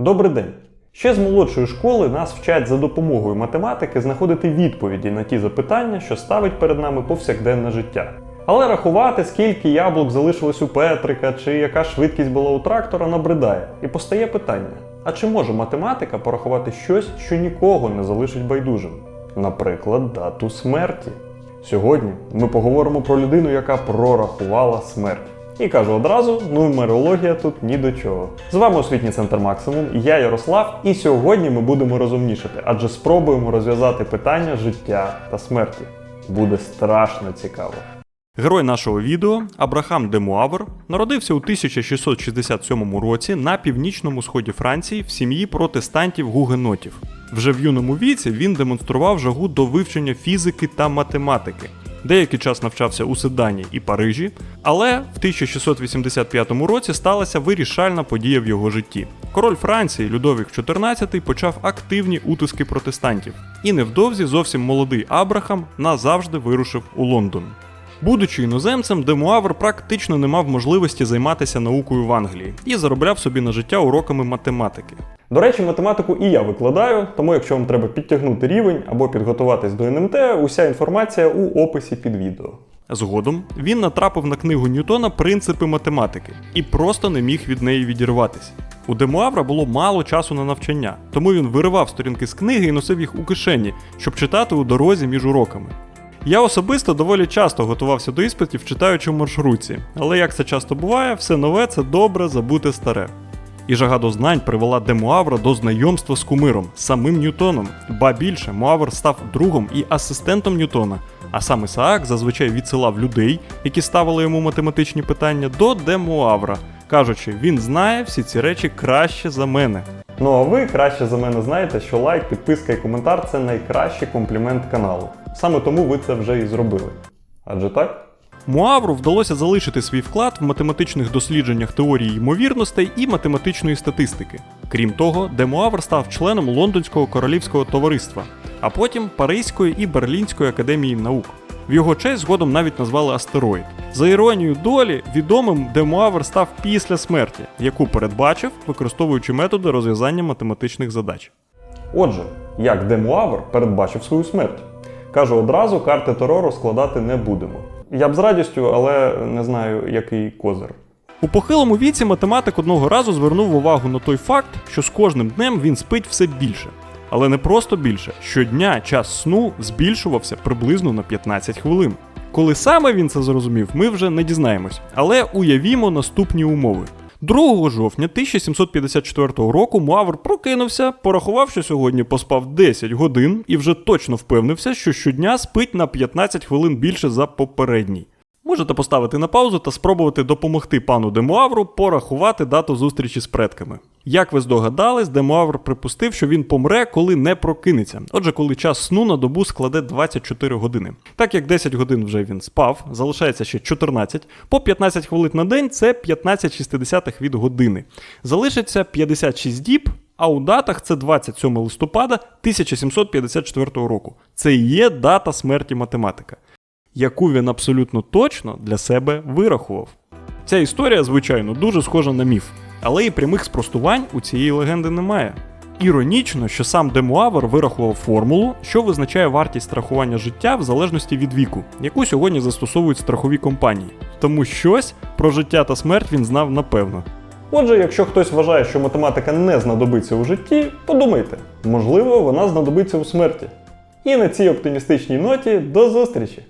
Добрий день! Ще з молодшої школи нас вчать за допомогою математики знаходити відповіді на ті запитання, що ставить перед нами повсякденне життя. Але рахувати, скільки яблук залишилось у Петрика, чи яка швидкість була у трактора, набридає. І постає питання: а чи може математика порахувати щось, що нікого не залишить байдужим? Наприклад, дату смерті. Сьогодні ми поговоримо про людину, яка прорахувала смерть. І кажу одразу, нумерологія тут ні до чого. З вами освітній центр Максимум, я Ярослав, і сьогодні ми будемо розумнішати, адже спробуємо розв'язати питання життя та смерті. Буде страшно цікаво. Герой нашого відео Абрахам де Муавр народився у 1667 році на північному сході Франції в сім'ї протестантів-гугенотів. Вже в юному віці він демонстрував жагу до вивчення фізики та математики. Деякий час навчався у Седані і Парижі, але в 1685 році сталася вирішальна подія в його житті. Король Франції Людовік XIV почав активні утиски протестантів, і невдовзі зовсім молодий Абрахам назавжди вирушив у Лондон. Будучи іноземцем, Демуавр практично не мав можливості займатися наукою в Англії і заробляв собі на життя уроками математики. До речі, математику і я викладаю, тому якщо вам треба підтягнути рівень або підготуватись до НМТ, уся інформація у описі під відео. Згодом він натрапив на книгу Ньютона Принципи математики і просто не міг від неї відірватися. У Демуавра було мало часу на навчання, тому він виривав сторінки з книги і носив їх у кишені, щоб читати у дорозі між уроками. Я особисто доволі часто готувався до іспитів, читаючи в маршрутці, але як це часто буває, все нове це добре забути старе. І жага до знань привела Демуавра до знайомства з кумиром, самим Ньютоном. Ба більше, Муавр став другом і асистентом Ньютона, а сам Ісаак зазвичай відсилав людей, які ставили йому математичні питання, до Демуавра, кажучи, він знає всі ці речі краще за мене. Ну а ви краще за мене знаєте, що лайк, підписка і коментар це найкращий комплімент каналу. Саме тому ви це вже і зробили. Адже так? Муавру вдалося залишити свій вклад в математичних дослідженнях теорії ймовірностей і математичної статистики. Крім того, Демуавр став членом Лондонського королівського товариства, а потім Паризької і Берлінської академії наук. В його честь згодом навіть назвали астероїд. За іронією долі, відомим Демуавр став після смерті, яку передбачив, використовуючи методи розв'язання математичних задач. Отже, як Демуавр передбачив свою смерть? Кажу одразу, карти терору складати не будемо. Я б з радістю, але не знаю, який козир. У похилому віці математик одного разу звернув увагу на той факт, що з кожним днем він спить все більше. Але не просто більше. Щодня час сну збільшувався приблизно на 15 хвилин. Коли саме він це зрозумів, ми вже не дізнаємось. Але уявімо наступні умови. 2 жовтня 1754 року Муавр прокинувся, порахував, що сьогодні поспав 10 годин і вже точно впевнився, що щодня спить на 15 хвилин більше за попередній. Можете поставити на паузу та спробувати допомогти пану Демуавру порахувати дату зустрічі з предками. Як ви здогадались, Демуавр припустив, що він помре, коли не прокинеться. Отже, коли час сну на добу складе 24 години. Так як 10 годин вже він спав, залишається ще 14, по 15 хвилин на день це 15,6 від години. Залишиться 56 діб. А у датах це 27 листопада 1754 року. Це і є дата смерті математика яку він абсолютно точно для себе вирахував. Ця історія, звичайно, дуже схожа на міф, але і прямих спростувань у цієї легенди немає. Іронічно, що сам Демуавр вирахував формулу, що визначає вартість страхування життя в залежності від віку, яку сьогодні застосовують страхові компанії. Тому щось про життя та смерть він знав напевно. Отже, якщо хтось вважає, що математика не знадобиться у житті, подумайте, можливо, вона знадобиться у смерті. І на цій оптимістичній ноті до зустрічі!